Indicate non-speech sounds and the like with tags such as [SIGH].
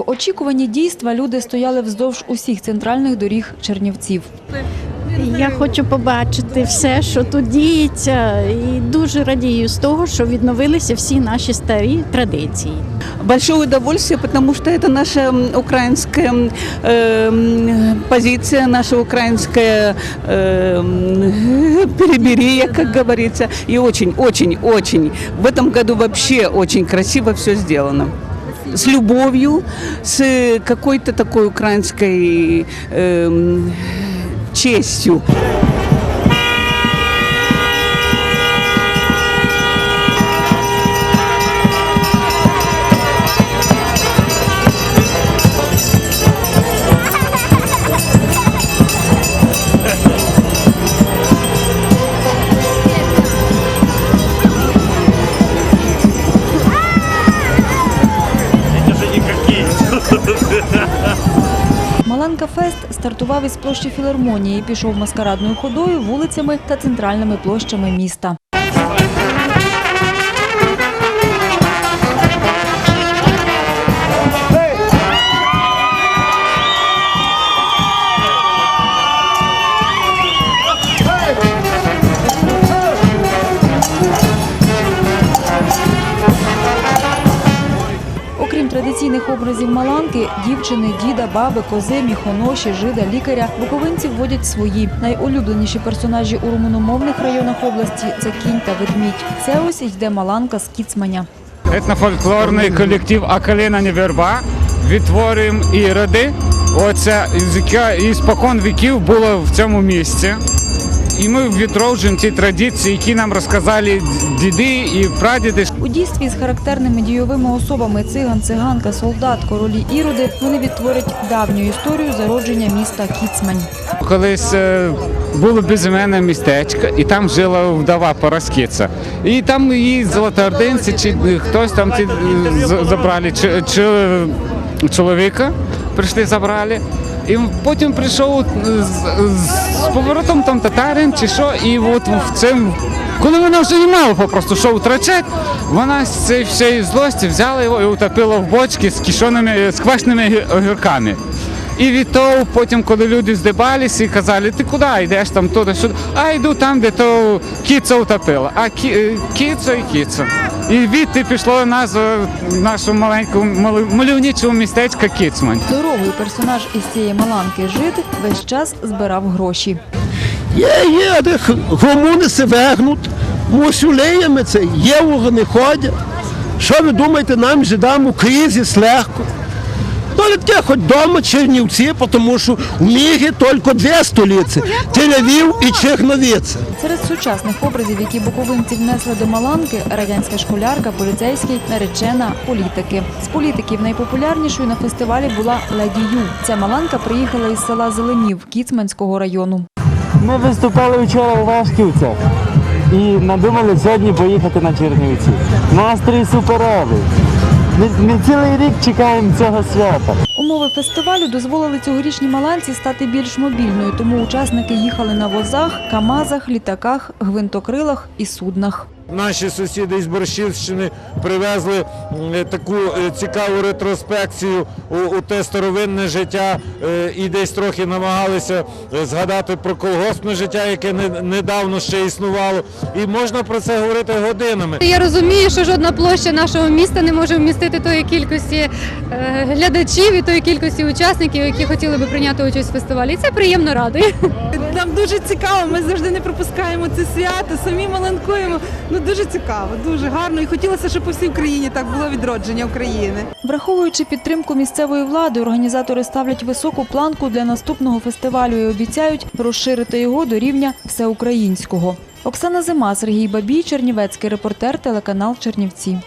В очікуванні дійства люди стояли вздовж усіх центральних доріг Чернівців. Я хочу побачити все, що тут діється, і дуже радію з того, що відновилися всі наші старі традиції. Большое удовольствие, потому что это наша м, украинская м, э, м, позиция, наша украинская э, м, [LAUGHS] переберия, как говорится. И очень, очень, очень. В этом году вообще очень красиво все сделано. С любовью, с какой-то такой украинской э, честью. Фест стартував із площі філармонії, і пішов маскарадною ходою вулицями та центральними площами міста. Традиційних образів Маланки, дівчини, діда, баби, кози, міхоноші, жида, лікаря, буковинці вводять свої. Найулюбленіші персонажі у румуномовних районах області це кінь та ведмідь. Це ось йде Маланка з Кіцманя. етнофольклорний колектив Акалина Неверба. Відтворюємо іроди. Оце з яка і спокон віків було в цьому місці. І ми відроджуємо ті традиції, які нам розказали діди і прадіди. У дійстві з характерними дійовими особами циган, циганка, солдат, королі іроди вони відтворять давню історію зародження міста Кіцмань. Колись е, було безіменне містечко, і там жила вдова Пороскіця. І там її золотоординці, чи е, хтось там ці, е, забрали чи, чи, чоловіка, прийшли, забрали. І потім прийшов е, з, з поворотом там татарин чи що, і от в цим. Коли вона вже не мала попросту що втрачати, вона з цієї всієї злості взяла його і утопила в бочки з кишоними, з квашними огірками. І від того, потім, коли люди здибалися і казали, ти куди йдеш там туди, сюди, а йду там, де то кіця утопила. А кі, е, кіця і кіця. І відти пішло назва нашого маленького мальовничого містечка Кіцмань. Дорогою персонаж із цієї Маланки жид весь час збирав гроші. Є, є, де гомуни се вегнуть, мусюлеями це євгани ходять. Що ви думаєте, нам жидам у кризис легко? То хоч дома Чернівці, тому що в мірі тільки дві столиці – Тель-Авів і Черновіце. Серед сучасних образів, які буковинці внесли до Маланки, радянська школярка, поліцейський, наречена, політики. З політиків найпопулярнішою на фестивалі була Леді Ю. Ця Маланка приїхала із села Зеленів Кіцманського району. Ми виступали вчора у Вашківцях і надумали сьогодні поїхати на Чернівці. Настрій суперовий. Ми, ми цілий рік чекаємо цього свята. Умови фестивалю дозволили цьогорічній Маланці стати більш мобільною, тому учасники їхали на возах, камазах, літаках, гвинтокрилах і суднах. Наші сусіди із Борщівщини привезли таку е, цікаву ретроспекцію у, у те старовинне життя е, і десь трохи намагалися е, згадати про колгоспне життя, яке не- недавно ще існувало. І можна про це говорити годинами. Я розумію, що жодна площа нашого міста не може вмістити тої кількості глядачів і тої кількості учасників, які хотіли би прийняти участь в фестивалі. І це приємно радує. Нам дуже цікаво, ми завжди не пропускаємо це свято, самі маланкуємо. Ну дуже цікаво, дуже гарно. І хотілося, щоб по всій Україні так було відродження України. Враховуючи підтримку місцевої влади, організатори ставлять високу планку для наступного фестивалю і обіцяють розширити його до рівня всеукраїнського. Оксана Зима, Сергій Бабій, Чернівецький репортер, телеканал Чернівці.